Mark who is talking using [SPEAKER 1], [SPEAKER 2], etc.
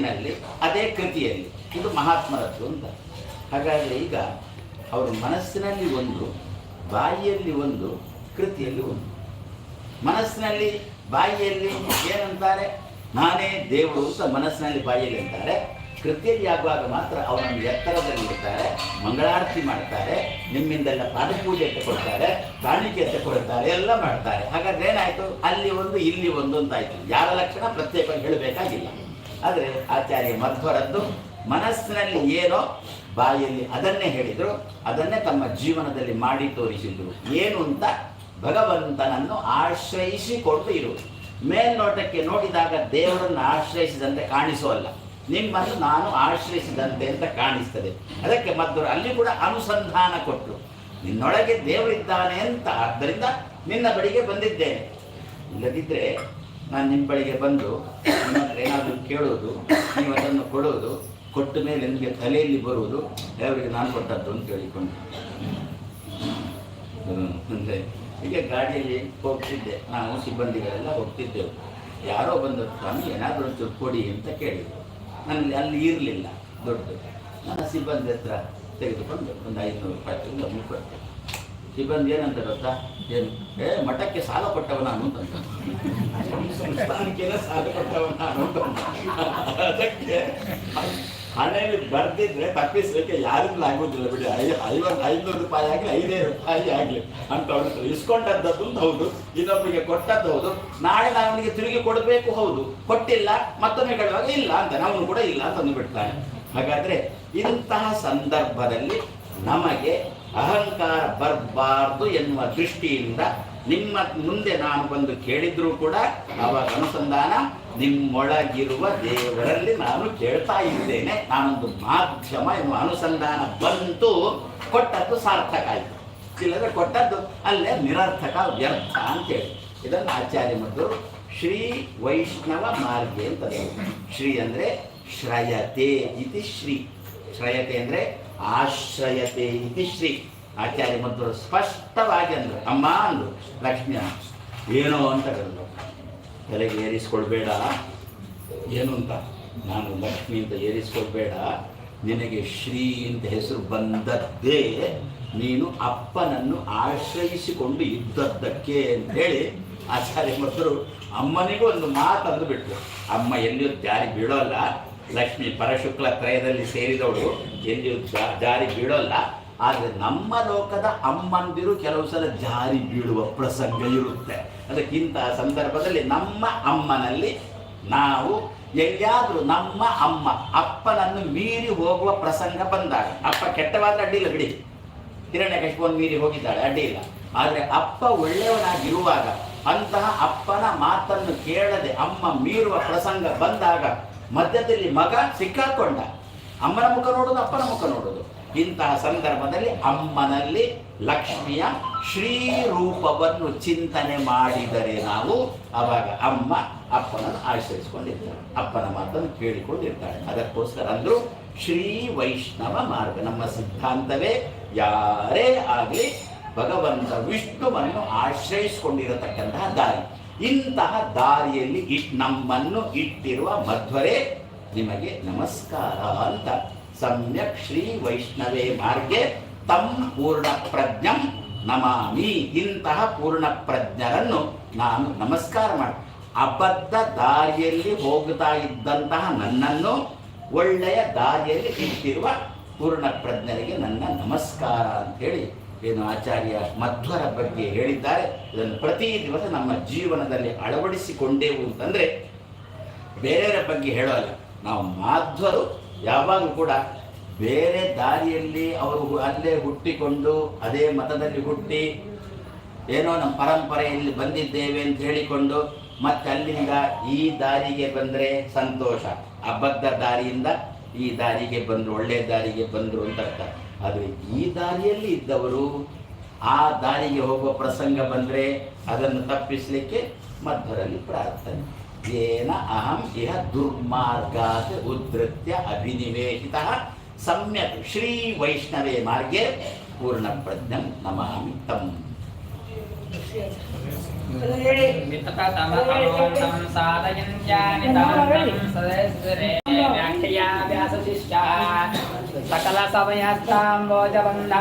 [SPEAKER 1] ಮಾತಿನಲ್ಲಿ ಅದೇ ಕೃತಿಯಲ್ಲಿ. ಇದು ಮಹಾತ್ಮರದ್ದು ಅಂತ. ಹಾಗಾದರೆ ಈಗ ಅವರು ಮನಸ್ಸಿನಲ್ಲಿ ಒಂದು, ಬಾಯಿಯಲ್ಲಿ ಒಂದು, ಕೃತಿಯಲ್ಲಿ ಒಂದು. ಮನಸ್ಸಿನಲ್ಲಿ ಬಾಯಿಯಲ್ಲಿ ಏನಂತಾರೆ? ನಾನೇ ದೇವರು ಅಂತ ಮನಸ್ಸಿನಲ್ಲಿ ಬಾಯಿಯಲ್ಲಿ ಅಂತಾರೆ. ಕೃತಿಯಲ್ಲಿ ಆಗುವಾಗ ಮಾತ್ರ ಅವರನ್ನು ಎತ್ತರದಲ್ಲಿ ಇಡ್ತಾರೆ, ಮಂಗಳಾರತಿ ಮಾಡ್ತಾರೆ, ನಿಮ್ಮಿಂದೆಲ್ಲ ಪಾದಪೂಜೆ ತಗೊಳ್ತಾರೆ ಕಾಣಿಕೆ ತಗೊಳ್ತಾರೆ ಎಲ್ಲ ಮಾಡ್ತಾರೆ. ಹಾಗಾದ್ರೆ ಏನಾಯ್ತು? ಅಲ್ಲಿ ಒಂದು, ಇಲ್ಲಿ ಒಂದು ಅಂತಾಯ್ತು ಯಾರ ಲಕ್ಷಣ? ಪ್ರತ್ಯೇಕವಾಗಿ ಹೇಳಬೇಕಾಗಿಲ್ಲ. ಆದರೆ ಆಚಾರ್ಯ ಮಧ್ವರದ್ದು ಮನಸ್ಸಿನಲ್ಲಿ ಏನೋ ಬಾಯಲ್ಲಿ ಅದನ್ನೇ ಹೇಳಿದರು, ಅದನ್ನೇ ತಮ್ಮ ಜೀವನದಲ್ಲಿ ಮಾಡಿ ತೋರಿಸಿದ್ರು. ಏನು ಅಂತ ಭಗವಂತನನ್ನು ಆಶ್ರಯಿಸಿಕೊಂಡು ಇರುವುದು ಮೇಲ್ನೋಟಕ್ಕೆ ನೋಡಿದಾಗ ದೇವರನ್ನು ಆಶ್ರಯಿಸಿದಂತೆ ಕಾಣಿಸೋಲ್ಲ ನಿಮ್ಮನ್ನು ನಾನು ಆಶ್ರಯಿಸಿದಂತೆ ಅಂತ ಕಾಣಿಸ್ತದೆ. ಅದಕ್ಕೆ ಮದ್ದವರು ಅಲ್ಲಿ ಕೂಡ ಅನುಸಂಧಾನ ಕೊಟ್ಟರು ನಿನ್ನೊಳಗೆ ದೇವರಿದ್ದಾನೆ ಅಂತ. ಆದ್ದರಿಂದ ನಿನ್ನ ಬಳಿಗೆ ಬಂದಿದ್ದೇನೆ. ಇಲ್ಲದಿದ್ದರೆ ನಾನು ನಿಮ್ಮ ಬಳಿಗೆ ಬಂದು ನಿಮ್ಮ ಏನಾದರೂ ಕೇಳೋದು, ನೀವು ಅದನ್ನು ಕೊಡೋದು, ಕೊಟ್ಟ ಮೇಲೆ ನಿಮಗೆ ತಲೆಯಲ್ಲಿ ಬರುವುದು, ದೇವರಿಗೆ ನಾನು ಕೊಟ್ಟದ್ದು ಅಂತ ಹೇಳಿಕೊಂಡು. ಅಂದರೆ ಹೀಗೆ ಗಾಡಿಯಲ್ಲಿ ಹೋಗ್ತಿದ್ದೆ. ನಾವು ಸಿಬ್ಬಂದಿಗಳೆಲ್ಲ ಹೋಗ್ತಿದ್ದೆವು. ಯಾರೋ ಬಂದ ಸ್ವಾಮಿ, ಏನಾದರೂ ಒಂಚೂರು ಕೊಡಿ ಅಂತ ಕೇಳಿದರು. ನನಗೆ ಅಲ್ಲಿ ಇರಲಿಲ್ಲ ದೊಡ್ಡ ನನ್ನ ಸಿಬ್ಬಂದಿ ಹತ್ರ ತೆಗೆದುಕೊಂಡು ಒಂದು ಐದುನೂರು ರೂಪಾಯಿ ಕೊಟ್ಟೆ. ಸಿಬ್ಬಂದಿ ಏನಂತ ಗೊತ್ತಾ? ಏನು? ಏ, ಮಠಕ್ಕೆ ಸಾಲ ಕೊಟ್ಟವ ನಾನು ಅಂತ ಸಂಸ್ಥಾನಕ್ಕೆಲ್ಲ ಸಾಲ ಕೊಟ್ಟವ ನಾನು. ಅದಕ್ಕೆ ಹಣೆಯಲ್ಲಿ ಬರ್ದಿದ್ರೆ ತಪ್ಪಿಸ್ಲಿಕ್ಕೆ ಯಾರಿಗೂ ಆಗುದಿಲ್ಲ ಬಿಡಿ. ಐ ಐವತ್ತು ಐನೂರು ರೂಪಾಯಿ ಆಗಲಿ, ಐದೇ ರೂಪಾಯಿ ಆಗಲಿ ಅಂತ ಅವ್ರ ಇಸ್ಕೊಂಡದ್ದು ಹೌದು ಇನ್ನೊಬ್ಬರಿಗೆ ಕೊಟ್ಟದ್ದು ಹೌದು. ನಾಳೆ ನಾನು ಅವನಿಗೆ ತಿರುಗಿ ಕೊಡಬೇಕು ಹೌದು. ಕೊಟ್ಟಿಲ್ಲ, ಮತ್ತೊಮ್ಮೆ ಕೇಳುವಾಗ ಇಲ್ಲ ಅಂತ ನಾವು ಕೂಡ ಇಲ್ಲ ಅಂತ ಬಿಡ್ತಾನೆ ಹಾಗಾದ್ರೆ ಇಂತಹ ಸಂದರ್ಭದಲ್ಲಿ ನಮಗೆ ಅಹಂಕಾರ ಬರಬಾರ್ದು ಎನ್ನುವ ದೃಷ್ಟಿಯಿಂದ ನಿಮ್ಮ ಮುಂದೆ ನಾನು ಬಂದು ಕೇಳಿದ್ರು ಕೂಡ ಅವಾಗ ಅನುಸಂಧಾನ ನಿಮ್ಮೊಳಗಿರುವ ದೇವರಲ್ಲಿ ನಾನು ಕೇಳ್ತಾ ಇದ್ದೇನೆ. ನಾನೊಂದು ಮಾಧ್ಯಮ ಎನ್ನುವ ಅನುಸಂಧಾನ ಬಂತು, ಕೊಟ್ಟದ್ದು ಸಾರ್ಥಕ ಆಯಿತು. ಇಲ್ಲದ್ರೆ ಕೊಟ್ಟದ್ದು ಅಲ್ಲೇ ನಿರರ್ಥಕ, ವ್ಯರ್ಥ ಅಂತೇಳಿ. ಇದನ್ನು ಆಚಾರ್ಯ ಮತ್ತು ಶ್ರೀ ವೈಷ್ಣವ ಮಾರ್ಗೆ ಅಂತ. ಶ್ರೀ ಅಂದರೆ ಶ್ರಯತೆ ಇತಿ ಶ್ರೀ. ಶ್ರಯತೆ ಅಂದರೆ ಆಶ್ರಯತೆ ಇತಿ ಶ್ರೀ. ಆಚಾರ್ಯ ಮಧ್ವರು ಸ್ಪಷ್ಟವಾಗಿ ಅಂದರು. ಅಮ್ಮ ಅಂದರು. ಲಕ್ಷ್ಮಿ ಏನೋ ಅಂತ ಕರೆದು ತಲೆಗೆ ಏರಿಸ್ಕೊಳ್ಬೇಡ. ಏನು ಅಂತ? ನಾನು ಲಕ್ಷ್ಮಿ ಅಂತ ಏರಿಸ್ಕೊಳ್ಬೇಡ. ನಿನಗೆ ಶ್ರೀ ಅಂತ ಹೆಸರು ಬಂದದ್ದೇ ನೀನು ಅಪ್ಪನನ್ನು ಆಶ್ರಯಿಸಿಕೊಂಡು ಇದ್ದದ್ದಕ್ಕೆ ಅಂತ ಹೇಳಿ ಆಚಾರ್ಯ ಮಧ್ವರು ಅಮ್ಮನಿಗೂ ಒಂದು ಮಾತು ಅಂದುಬಿಟ್ರು ಅಮ್ಮ ಎಲ್ಲಿಯೂ ಯಾರಿಗೆ ಬೀಳೋಲ್ಲ. ಲಕ್ಷ್ಮಿ ಪರಶುಕ್ಲ ತ್ರಯದಲ್ಲಿ ಸೇರಿದವಳು. ಎಲ್ಲಿಯೂ ಜಾ- ಜಾರಿ ಬೀಳೋಲ್ಲ. ಆದರೆ ನಮ್ಮ ಲೋಕದ ಅಮ್ಮಂದಿರು ಕೆಲವು ಸಲ ಜಾರಿ ಬೀಳುವ ಪ್ರಸಂಗ ಇರುತ್ತೆ. ಅದಕ್ಕಿಂತ ಸಂದರ್ಭದಲ್ಲಿ ನಮ್ಮ ಅಮ್ಮನಲ್ಲಿ ನಾವು ಎಲ್ಲಿಯಾದರೂ ನಮ್ಮ ಅಮ್ಮ, ಅಪ್ಪನನ್ನು ಮೀರಿ ಹೋಗುವ ಪ್ರಸಂಗ ಬಂದಾಗ, ಅಪ್ಪ ಕೆಟ್ಟವಾದ್ರೆ ಅಡ್ಡಿಲ್ಲ ಬಿಡಿ. ಹಿರಣ್ಯಕಶಿಪವನ್ನು ಮೀರಿ ಹೋಗಿದ್ದಾಳೆ ಅಡ್ಡಿಲ್ಲ ಆದರೆ ಅಪ್ಪ ಒಳ್ಳೆಯವನಾಗಿರುವಾಗ ಅಂತಹ ಅಪ್ಪನ ಮಾತನ್ನು ಕೇಳದೆ ಅಮ್ಮ ಮೀರುವ ಪ್ರಸಂಗ ಬಂದಾಗ ಮಧ್ಯದಲ್ಲಿ ಮಗ ಸಿಕ್ಕಾಕೊಂಡ. ಅಮ್ಮನ ಮುಖ ನೋಡೋದು ಅಪ್ಪನ ಮುಖ ನೋಡೋದು ಇಂತಹ ಸಂದರ್ಭದಲ್ಲಿ ಅಮ್ಮನಲ್ಲಿ ಲಕ್ಷ್ಮಿಯ ಶ್ರೀ ರೂಪವನ್ನು ಚಿಂತನೆ ಮಾಡಿದರೆ ನಾವು ಅವಾಗ ಅಮ್ಮ ಅಪ್ಪನನ್ನು ಆಶ್ರಯಿಸಿಕೊಂಡಿರ್ತಾಳೆ ಅಪ್ಪನ ಮಾತನ್ನು ಕೇಳಿಕೊಂಡಿರ್ತಾಳೆ ಅದಕ್ಕೋಸ್ಕರ ಅಂದರು ಶ್ರೀ ವೈಷ್ಣವ ಮಾರ್ಗ. ನಮ್ಮ ಸಿದ್ಧಾಂತವೇ ಯಾರೇ ಆಗಲಿ ಭಗವಂತ ವಿಷ್ಣುವನ್ನು ಆಶ್ರಯಿಸಿಕೊಂಡಿರತಕ್ಕಂತಹ ದಾರಿ. ಇಂತಹ ದಾರಿಯಲ್ಲಿ ಇಟ್ ನಮ್ಮನ್ನು ಇಟ್ಟಿರುವ ಮಧ್ವರೇ ನಿಮಗೆ ನಮಸ್ಕಾರ ಅಂತ ಸಮ್ಯಕ್ ಶ್ರೀ ವೈಷ್ಣವೇ ಮಾರ್ಗೆ ತಂ ಪೂರ್ಣ ಪ್ರಜ್ಞಂ ನಮಾಮಿ. ಇಂತಹ ಪೂರ್ಣ ಪ್ರಜ್ಞರನ್ನು ನಾನು ನಮಸ್ಕಾರ ಮಾಡಿ. ಅಬದ್ಧ ದಾರಿಯಲ್ಲಿ ಹೋಗ್ತಾ ಇದ್ದಂತಹ ನನ್ನನ್ನು ಒಳ್ಳೆಯ ದಾರಿಯಲ್ಲಿ ಇಟ್ಟಿರುವ ಪೂರ್ಣ ಪ್ರಜ್ಞರಿಗೆ ನನ್ನ ನಮಸ್ಕಾರ ಅಂತೇಳಿ ಏನು ಆಚಾರ್ಯ ಮಧ್ವರ ಬಗ್ಗೆ ಹೇಳಿದ್ದಾರೆ, ಇದನ್ನು ಪ್ರತಿ ದಿವಸ ನಮ್ಮ ಜೀವನದಲ್ಲಿ ಅಳವಡಿಸಿಕೊಂಡೆವು ಅಂತಂದ್ರೆ ಬೇರೆಯವರ ಬಗ್ಗೆ ಹೇಳೋಲ್ಲ. ನಾವು ಮಾಧ್ವರು ಯಾವಾಗಲೂ ಕೂಡ ಬೇರೆ ದಾರಿಯಲ್ಲಿ ಅವರು ಅಲ್ಲೇ ಹುಟ್ಟಿಕೊಂಡು ಅದೇ ಮತದಲ್ಲಿ ಹುಟ್ಟಿ ಏನೋ ನಮ್ಮ ಪರಂಪರೆಯಲ್ಲಿ ಬಂದಿದ್ದೇವೆ ಅಂತ ಹೇಳಿಕೊಂಡು ಮತ್ತೆ ಅಲ್ಲಿಂದ ಈ ದಾರಿಗೆ ಬಂದರೆ ಸಂತೋಷ. ಅಬದ್ಧ ದಾರಿಯಿಂದ ಈ ದಾರಿಗೆ ಬಂದರು, ಒಳ್ಳೆ ದಾರಿಗೆ ಬಂದರು ಅಂತ ಅರ್ಥ. ಆದರೆ ಈ ದಾರಿಯಲ್ಲಿ ಇದ್ದವರು ಆ ದಾರಿಗೆ ಹೋಗುವ ಪ್ರಸಂಗ ಬಂದರೆ ಅದನ್ನು ತಪ್ಪಿಸಲಿಕ್ಕೆ ಮಧ್ಯದಲ್ಲಿ ಪ್ರಾರ್ಥನೆ ಏನ ಅಹಂ ಇಹ ದುರ್ಮಾರ್ಗಾತ್ ಉದ್ಧತ್ಯ ಅಭಿನಿವೇಶಿತ ಸಮ್ಯಕ್ ಶ್ರೀ ವೈಷ್ಣವೇ ಮಾರ್ಗೆ ಪೂರ್ಣ ಪ್ರಜ್ಞಂ ನಮಾಮಿ ತಮ್
[SPEAKER 2] ಸಾಧಯನ್ तं साधयन्त्यानि